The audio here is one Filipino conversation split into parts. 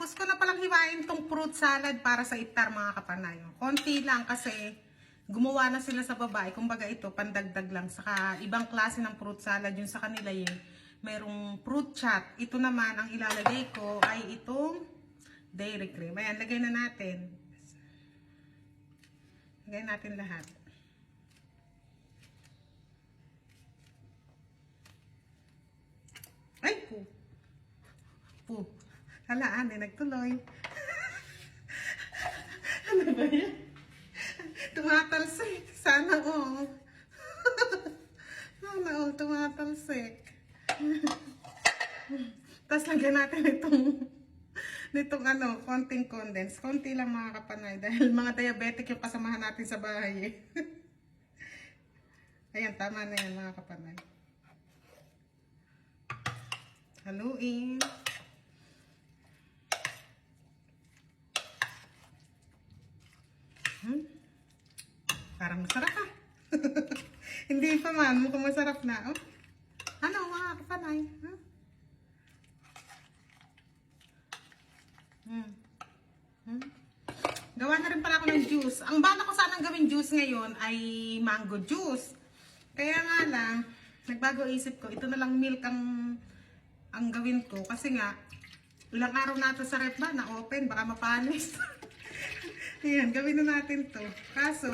Tapos ko na palang hiwain tong fruit salad para sa iftar mga kapanay. Konti lang kasi gumawa na sila sa babae. Kumbaga ito, pandagdag lang. Saka ibang klase ng fruit salad yung sa kanila yun. Merong fruit chat. Ito naman, ang ilalagay ko ay itong dairy cream. Ayan, lagay na natin. Lagay natin lahat. Ay, po. Po. Halaan, eh, nagtuloy. ano ba yan? Tumatalsik. Sana all. Sana all tumatalsik. Tapos lagyan natin itong nitong ano, konting condense. Konti lang mga kapanay dahil mga diabetic yung kasamahan natin sa bahay eh. Ayan, tama na yan mga kapanay. Haluin. Hmm? Parang masarap ah. Hindi pa man, mukhang masarap na. Oh. Ano mga kapanay? Huh? Hmm. Hmm. Gawa na rin pala ako ng juice. Ang bala ko sanang gawin juice ngayon ay mango juice. Kaya nga lang, nagbago isip ko, ito na lang milk ang ang gawin ko. Kasi nga, ilang araw na ito sa rep ba, na open, baka mapanis. Ayan, gawin na natin to. Kaso,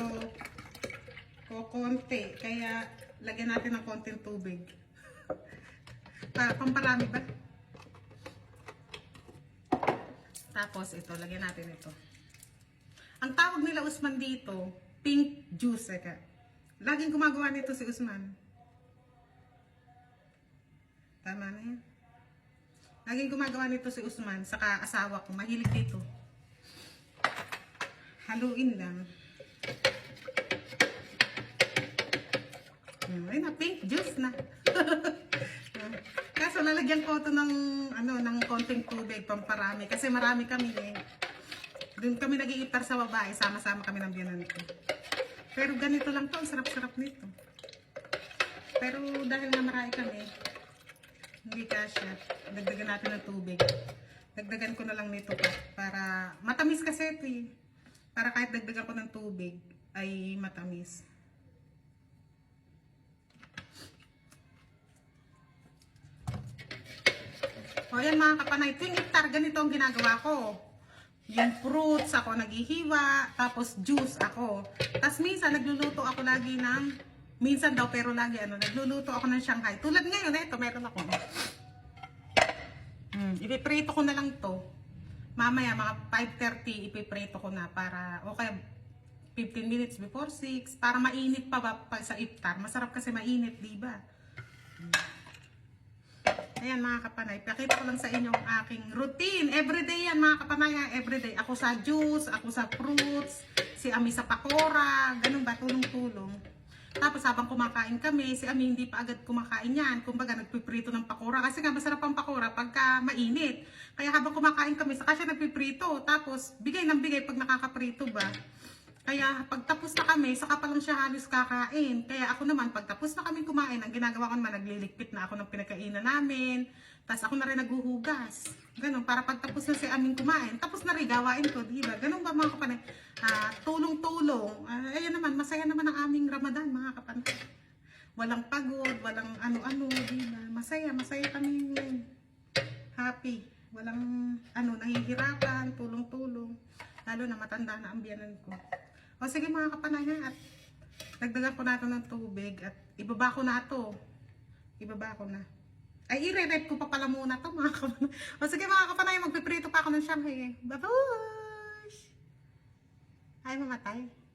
kukunti. Kaya, lagyan natin ng konting tubig. Pa, pamparami ba? Tapos, ito, lagyan natin ito. Ang tawag nila Usman dito, pink juice. Eka. Laging gumagawa nito si Usman. Tama na yan. Laging gumagawa nito si Usman, saka asawa ko, mahilig dito. Haluin lang. Hmm, Ay na, pink juice na. Kaso lalagyan ko ito ng, ano, ng konting tubig, pamparami. Kasi marami kami eh. Doon kami nag-iitar sa babae, sama-sama kami ng biyanan ko. Pero ganito lang to, ang sarap-sarap nito. Pero dahil nga marami kami, hindi kasya. Dagdagan natin ng tubig. Dagdagan ko na lang nito pa para matamis kasi ito eh. Para kahit dagdagan ko ng tubig ay matamis. O yan mga kapanay, tuwing iftar, ganito ang ginagawa ko. Yung fruits ako naghihiwa, tapos juice ako. Tapos minsan nagluluto ako lagi ng, minsan daw pero lagi ano, nagluluto ako ng Shanghai. Tulad ngayon, ito meron ako. Hmm, ipiprito ko na lang to. Mamaya mga 5.30 ipiprito ko na para, okay, 15 minutes before 6, para mainit pa ba pa sa iftar. Masarap kasi mainit, di ba? Ayan mga kapanay, pakita ko lang sa inyo ang aking routine. Everyday yan mga kapanay, everyday. Ako sa juice, ako sa fruits, si Ami sa pakora, ganun ba, tulong-tulong. Tapos habang kumakain kami, si Ami hindi pa agad kumakain yan. Kumbaga nagpiprito ng pakora kasi nga masarap ang pakora pagka mainit. Kaya habang kumakain kami, saka siya nagpiprito. Tapos bigay ng bigay pag nakakaprito ba. Kaya pag tapos na kami, saka pa lang siya halos kakain. Kaya ako naman, pag tapos na kami kumain, ang ginagawa ko naman, nagliligpit na ako ng pinagkainan namin. Tapos ako na rin naghuhugas. Ganun, para pag tapos na si Amin kumain, tapos na rin gawain ko, di ba? Ganun ba mga kapanay? Ah, tulong-tulong. Ah, ayan naman, masaya naman ang aming Ramadan, mga kapanay. Walang pagod, walang ano-ano, di ba? Masaya, masaya kami. Happy. Walang ano, nahihirapan, tulong-tulong. Lalo na matanda na ang biyanan ko. O sige mga kapanayan, at dagdagan ko na ito ng tubig at ibaba ko na ito. Ibaba ko na. Ay, i-re-rep ko pa pala muna to mga kapanayan. O sige mga kapanayan, magpiprito pa ako ng Shanghai. Babush! Ay, mamatay.